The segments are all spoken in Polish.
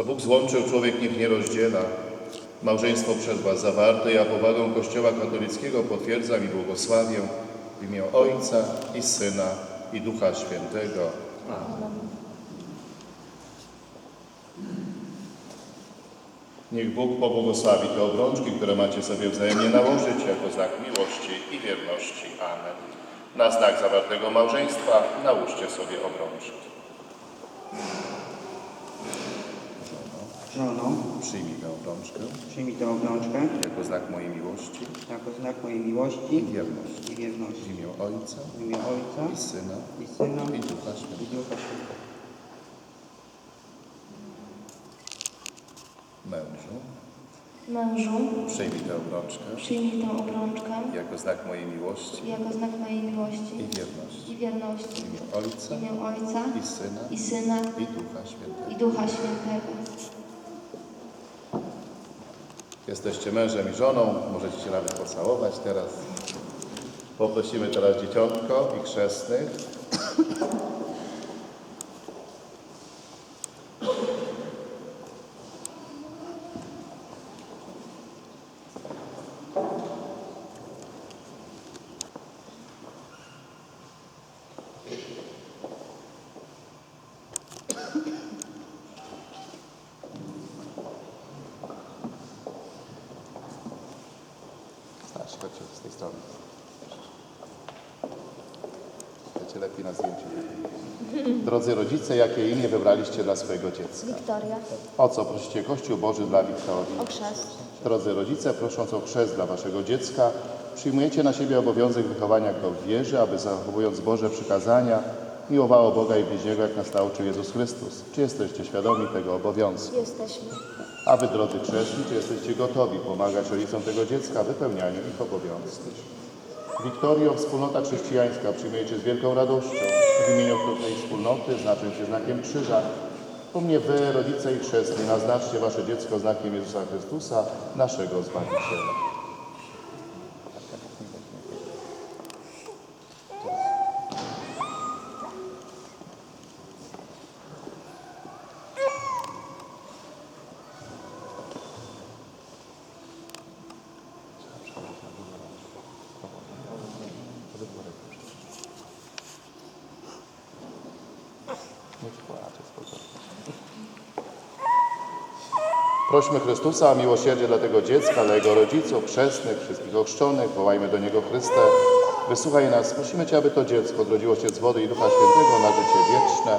Co Bóg złączył, człowiek niech nie rozdziela. Małżeństwo przez Was zawarte, ja powagą Kościoła katolickiego potwierdzam i błogosławię w imię Ojca i Syna i Ducha Świętego. Niech Bóg pobłogosławi te obrączki, które macie sobie wzajemnie nałożyć jako znak miłości i wierności. Amen. Na znak zawartego małżeństwa nałóżcie sobie obrączki. Żono, Przyjmij tę obrączkę przyjmij tę obrączkę jako znak mojej miłości jako znak mojej miłości i wierności. i wierności. W imię Ojca W imię Ojca i Syna i Syna i Ducha i Świętego. Ducha Świętego. Mężu, Mężu, przyjmij tę obrączkę przyjmij tę obrączkę jako znak mojej miłości jako znak mojej miłości i wierności. i W wierności. imię W Ojca imię Ojca i Syna i Syna i Ducha Świętego. i Ducha Świętego. Jesteście mężem i żoną, możecie się nawet pocałować teraz. Poprosimy teraz dzieciątko i chrzestnych. Starszy, chodźcie z tej strony. Chcecie lepiej na zdjęciu. Drodzy rodzice, jakie imię wybraliście dla swojego dziecka? Wiktoria, O co prosicie Kościół Boży dla Wiktorii? o chrzest. Drodzy rodzice, prosząc o chrzest dla waszego dziecka, przyjmujecie na siebie obowiązek wychowania go w wierze, aby zachowując Boże przykazania, miłowało Boga i bliźniego, jak nas nauczył Jezus Chrystus. Czy jesteście świadomi tego obowiązku? Jesteśmy. A wy, drodzy grzeszni, czy jesteście gotowi pomagać rodzicom tego dziecka w wypełnianiu ich obowiązków? Wiktorio, wspólnota chrześcijańska przyjmujecie z wielką radością. W imieniu tej wspólnoty znaczę się znakiem krzyża. Po mnie wy, rodzice i chrzestni, naznaczcie wasze dziecko znakiem Jezusa Chrystusa, naszego Zbawiciela. Prośmy Chrystusa o miłosierdzie dla tego dziecka, dla jego rodziców, chrzestnych, wszystkich ochrzczonych. Wołajmy do Niego Chryste. Wysłuchaj nas. Prosimy Cię, aby to dziecko odrodziło się z wody i Ducha Świętego na życie wieczne.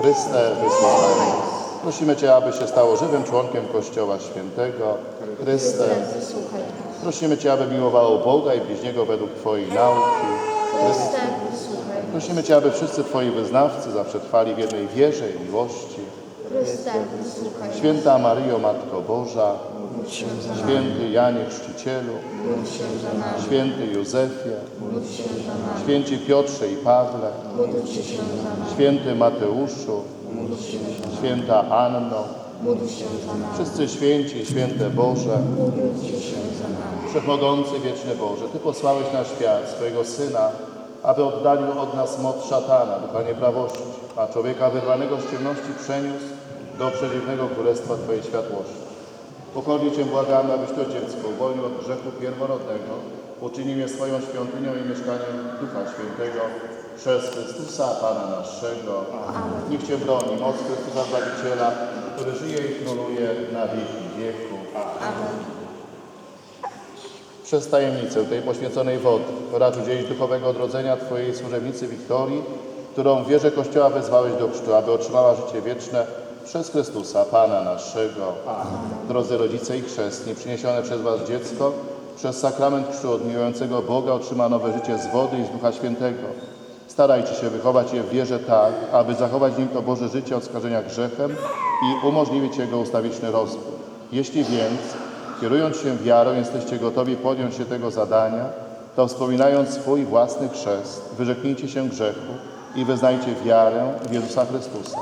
Chryste, wysłuchaj nas. Prosimy Cię, aby się stało żywym członkiem Kościoła Świętego. Chryste, Wysłuchaj. prosimy Cię, aby miłowało Boga i bliźniego według Twojej nauki. Chryste, wysłuchaj. Prosimy Cię, aby wszyscy Twoi wyznawcy zawsze trwali w jednej wierze i miłości. Święta Maryjo, Matko Boża, Święty Janie Chrzcicielu. Święty Józefie. Święci Piotrze i Pawle. Święty Mateuszu, Święta Anno, wszyscy święci święte Boże. Wszechmogący wieczny Boże, Ty posłałeś na świat swojego Syna, aby oddalił od nas moc szatana, ducha nieprawości, a człowieka wyrwanego z ciemności przeniósł do przedziwnego królestwa Twojej światłości. Pokornie Cię błagamy, abyś to dziecko uwolnił od grzechu pierworodnego, uczynił je swoją świątynią i mieszkaniem Ducha Świętego przez Chrystusa, Pana naszego. Niech Cię broni moc Chrystusa Zbawiciela, który żyje i króluje na wieki wieków. Amen. Przez tajemnicę tej poświęconej wody racz udzielić duchowego odrodzenia Twojej służebnicy Wiktorii, którą w wierze Kościoła wezwałeś do chrztu, aby otrzymała życie wieczne przez Chrystusa, Pana naszego. Drodzy rodzice i chrzestni, przyniesione przez Was dziecko, przez sakrament chrztu od miłującego Boga otrzyma nowe życie z wody i z Ducha Świętego. Starajcie się wychować je w wierze tak, aby zachować w nim to Boże życie od skażenia grzechem i umożliwić jego ustawiczny rozwój. Jeśli więc Kierując się wiarą, jesteście gotowi podjąć się tego zadania, to wspominając swój własny chrzest, wyrzeknijcie się grzechu i wyznajcie wiarę w Jezusa Chrystusa.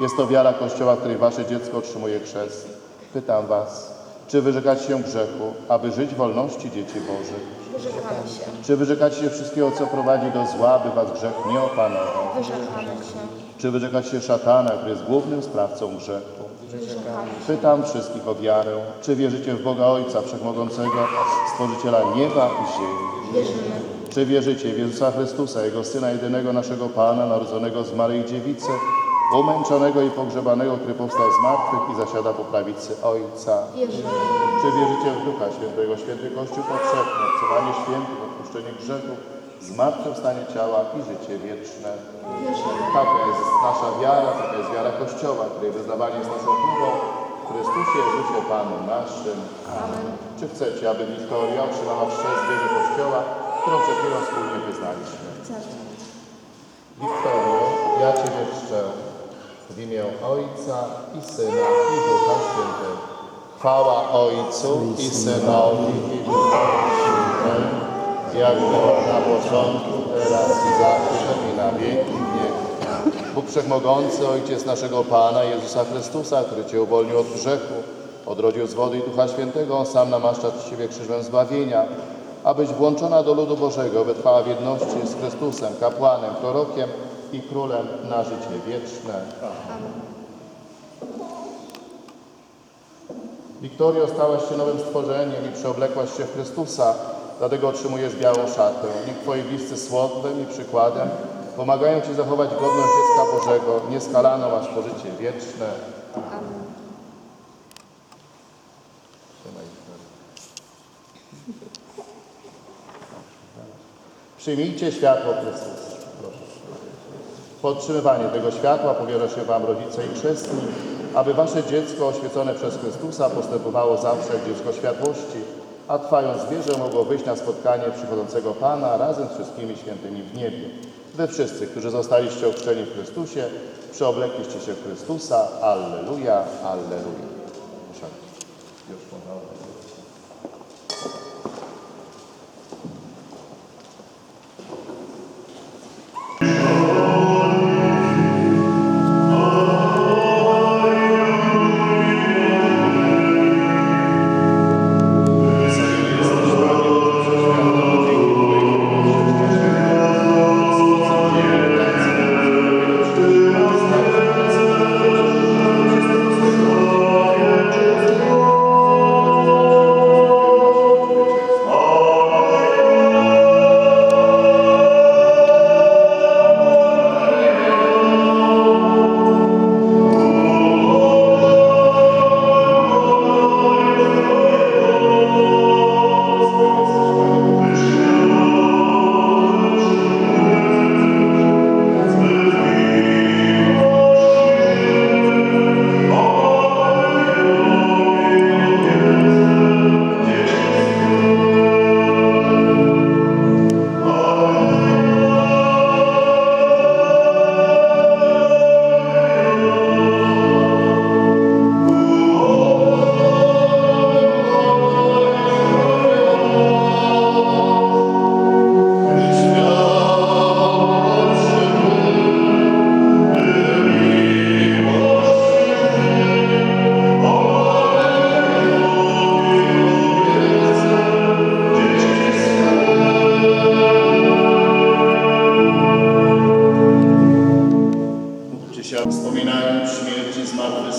Jest to wiara Kościoła, w której wasze dziecko otrzymuje chrzest. Pytam was, czy wyrzekacie się grzechu, aby żyć w wolności dzieci Bożych? Wyrzekamy się. Czy wyrzekacie się wszystkiego, co prowadzi do zła, by was grzech nie opanował? Wyrzekamy się. Czy wyrzekacie szatana, który jest głównym sprawcą grzechu? Pytam wszystkich o wiarę. Czy wierzycie w Boga Ojca Wszechmogącego, Stworzyciela nieba i ziemi? Wierzymy. Czy wierzycie w Jezusa Chrystusa, Jego Syna jedynego naszego Pana, narodzonego z Maryi Dziewicy, umęczonego i pogrzebanego, który powstał z martwych i zasiada po prawicy Ojca? Wierzymy. Czy wierzycie w Ducha Świętego, Święty Kościół powszechny, obcowanie świętych, odpuszczenie grzechów, zmartwychwstanie ciała i życie wieczne? Taka jest nasza wiara, taka jest wiara Kościoła, której wyznawanie jest naszą próbą w Chrystusie Jezusie Panu naszym. Amen. Czy chcecie, aby Wiktoria otrzymała chrzest wierzy Kościoła, którą przed chwilą wspólnie wyznaliśmy? Wiktorio, ja Ciebie czczę w imię Ojca i Syna i Ducha Świętego. Chwała Ojcu i Synowi i Duchowi Świętemu, jak było na początku, teraz i zawsze i na wieki wieków. Bóg Wszechmogący, Ojciec naszego Pana Jezusa Chrystusa, który Cię uwolnił od grzechu, odrodził z wody i Ducha Świętego, sam namaszcza Ciebie krzyżem zbawienia, abyś włączona do ludu Bożego wytrwała w jedności z Chrystusem, kapłanem, prorokiem i królem na życie wieczne. Wiktorio, stałaś się nowym stworzeniem i przeoblekłaś się w Chrystusa, dlatego otrzymujesz białą szatę. Niech Twoi bliscy słowem i przykładem pomagają Ci zachować godność dziecka Bożego, nieskalaną aż po życie wieczne. Amen. Przyjmijcie światło Chrystusa. Podtrzymywanie tego światła powierza się Wam rodzice i chrzestni, aby Wasze dziecko oświecone przez Chrystusa postępowało zawsze jak dziecko światłości, a trwając w wierze mogło wyjść na spotkanie przychodzącego Pana razem z wszystkimi świętymi w niebie. Wy wszyscy, którzy zostaliście ochrzczeni w Chrystusie, przeoblekliście się w Chrystusa. Alleluja, alleluja. Już.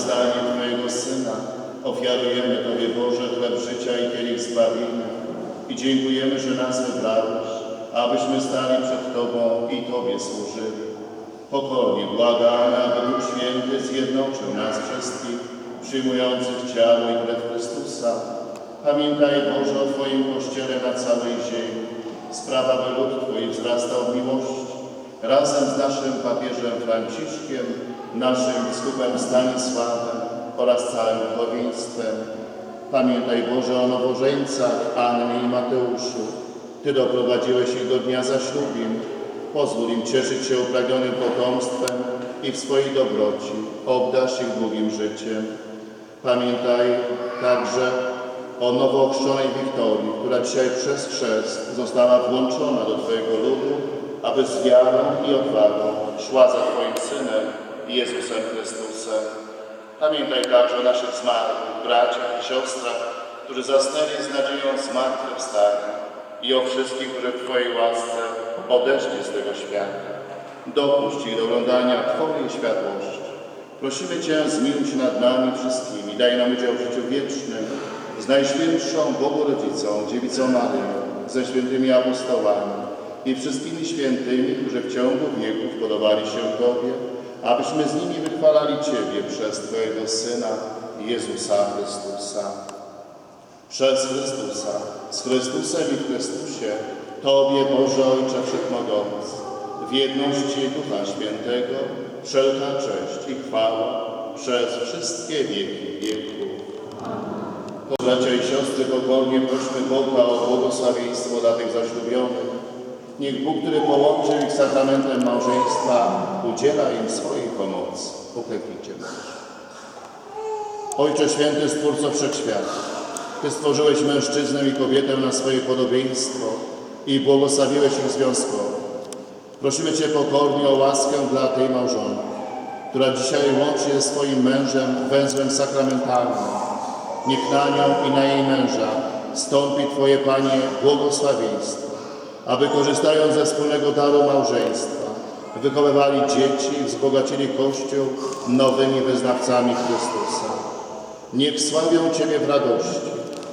Zmartwychwstanie Twojego Syna, ofiarujemy Tobie Boże chleb życia i kielich zbawienia i dziękujemy, że nas wybrałeś, abyśmy stali przed Tobą i Tobie służyli. Pokornie błagamy, aby Duch Święty zjednoczył nas wszystkich, przyjmujących ciało i krew Chrystusa. Pamiętaj Boże o Twoim Kościele na całej ziemi. Sprawa, by lud Twój wzrastał w miłości razem z naszym papieżem Franciszkiem, naszym biskupem Stanisławem oraz całym duchowieństwem. Pamiętaj Boże o nowożeńcach Annie i Mateuszu. Ty doprowadziłeś ich do dnia zaślubin. Pozwól im cieszyć się upragnionym potomstwem i w swojej dobroci obdasz ich długim życiem. Pamiętaj także o nowo ochrzczonej Wiktorii, która dzisiaj przez chrzest została włączona do Twojego ludu, aby z wiarą i odwagą szła za Twoim Synem Jezusem Chrystusem. Pamiętaj także o naszych zmarłych braciach i siostrach, którzy zasnęli z nadzieją zmartwychwstania i o wszystkich, którzy w Twojej łasce odeszli z tego świata. Dopuść ich do oglądania Twojej światłości. Prosimy Cię, zmiłuj się nad nami wszystkimi, daj nam udział w życiu wiecznym z Najświętszą Bogorodzicą, Dziewicą Maryją, ze świętymi apostołami i wszystkimi świętymi, którzy w ciągu wieków podobali się Tobie, abyśmy z nimi wychwalali Ciebie przez Twojego Syna, Jezusa Chrystusa. Przez Chrystusa, z Chrystusem i w Chrystusie, Tobie, Boże Ojcze Wszechmogący, w jedności Ducha Świętego, wszelka cześć i chwała przez wszystkie wieki wieków. Bracia i siostry, pokornie prośmy Boga o błogosławieństwo dla tych zaślubionych. Niech Bóg, który połączył ich sakramentem małżeństwa, udziela im swojej pomocy. Proszę. Ojcze Święty, Stwórco Wszechświata, Ty stworzyłeś mężczyznę i kobietę na swoje podobieństwo i błogosławiłeś ich związkowo. Prosimy Cię pokornie o łaskę dla tej małżonki, która dzisiaj łączy się swoim mężem węzłem sakramentalnym. Niech na nią i na jej męża stąpi Twoje, Panie, błogosławieństwo, aby korzystając ze wspólnego daru małżeństwa, wychowywali dzieci i wzbogacili Kościół nowymi wyznawcami Chrystusa. Niech sławią Ciebie w radości,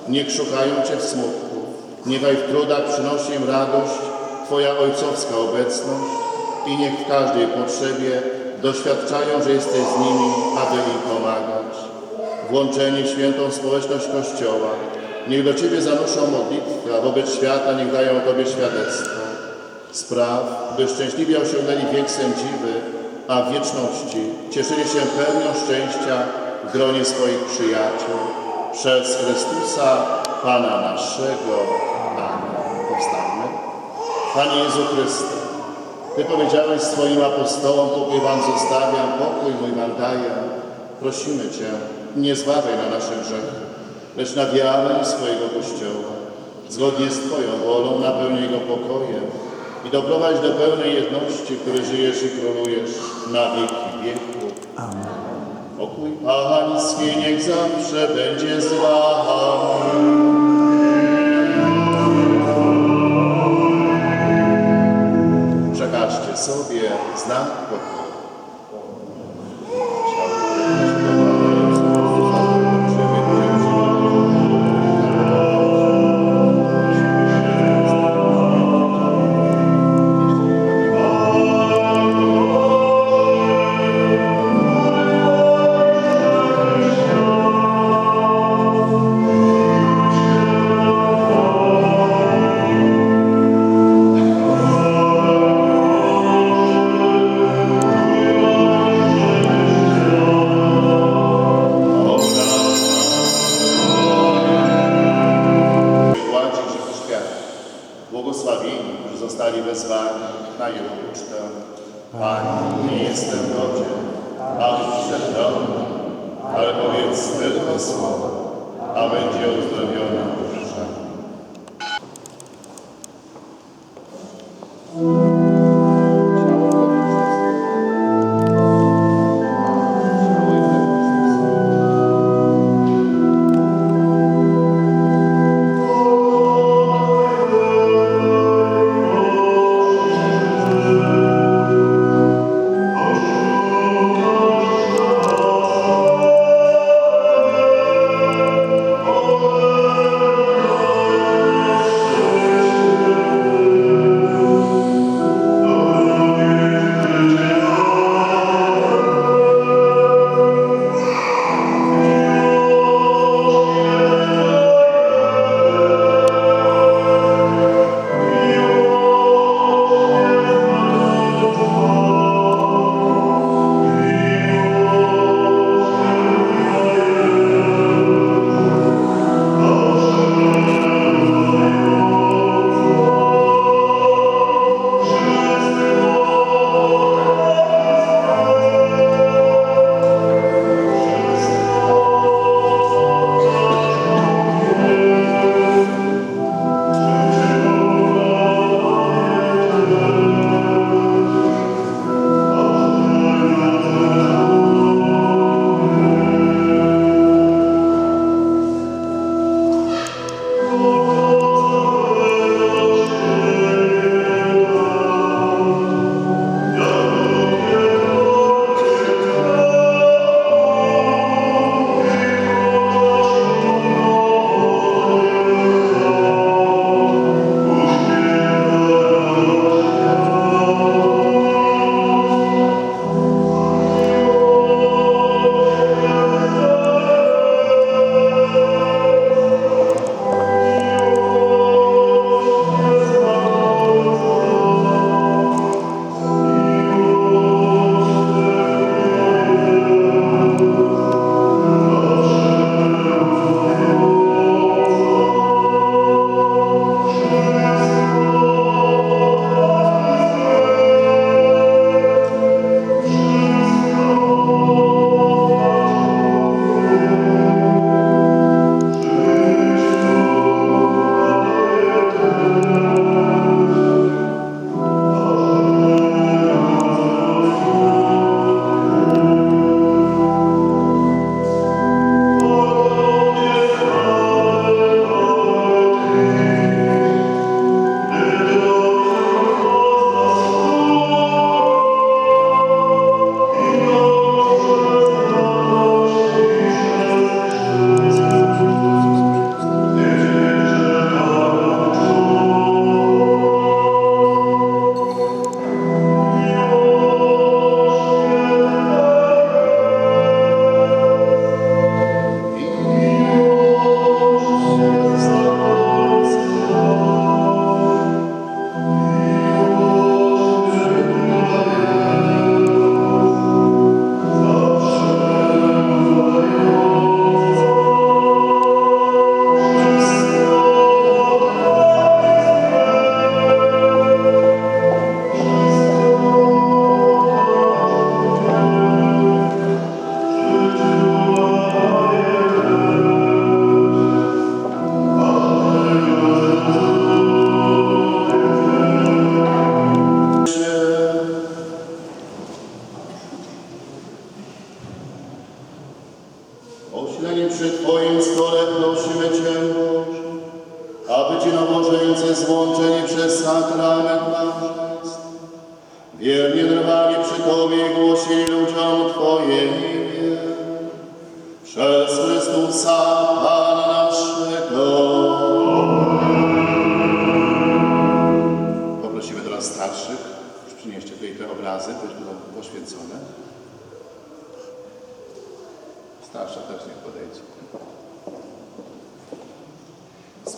niech szukają Cię w smutku, niechaj w trudach przynosi im radość Twoja ojcowska obecność i niech w każdej potrzebie doświadczają, że jesteś z nimi, aby im pomagać. Włączeni w świętą społeczność Kościoła, niech do Ciebie zanoszą modlitwę, a wobec świata niech dają Tobie świadectwo. Spraw, by szczęśliwie osiągnęli wiek sędziwy, a w wieczności cieszyli się pełnią szczęścia w gronie swoich przyjaciół. Przez Chrystusa, Pana naszego. Amen. Powstańmy. Panie Jezu Chryste, Ty powiedziałeś swoim apostołom, pokój Wam zostawiam, pokój mój Wam daję. Prosimy Cię, nie zbawiaj na nasze grzechy, lecz na wiarę swojego Kościoła. Zgodnie z Twoją wolą napełnij go pokojem i doprowadź do pełnej jedności, w której żyjesz i królujesz na wieki wieków. Pokój Pański niech zawsze będzie z Wami. Przekażcie sobie znak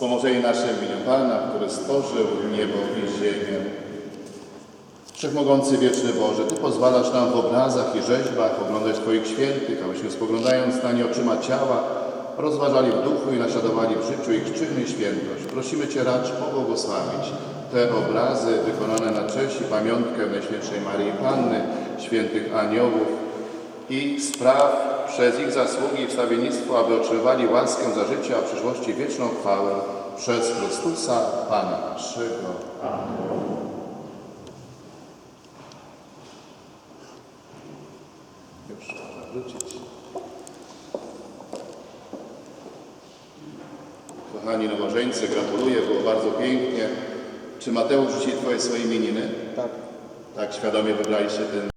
Wspomożenie nasze w imieniu Pana, który stworzył niebo i ziemię. Wszechmogący wieczny Boże, Ty pozwalasz nam w obrazach i rzeźbach oglądać Twoich świętych, abyśmy spoglądając na nie oczyma ciała, rozważali w duchu i naśladowali w życiu ich czyny i świętość. Prosimy Cię racz pobłogosławić te obrazy wykonane na cześć i pamiątkę Najświętszej Marii Panny, świętych aniołów i spraw przez ich zasługi i wstawiennictwo, aby otrzymywali łaskę za życie, a w przyszłości wieczną chwałę przez Chrystusa Pana naszego. Już można wrócić. Kochani nowożeńcy, gratuluję, było bardzo pięknie. Czy Mateusz dzisiaj Twoje swoje imieniny? Tak. Tak, świadomie wybraliście ten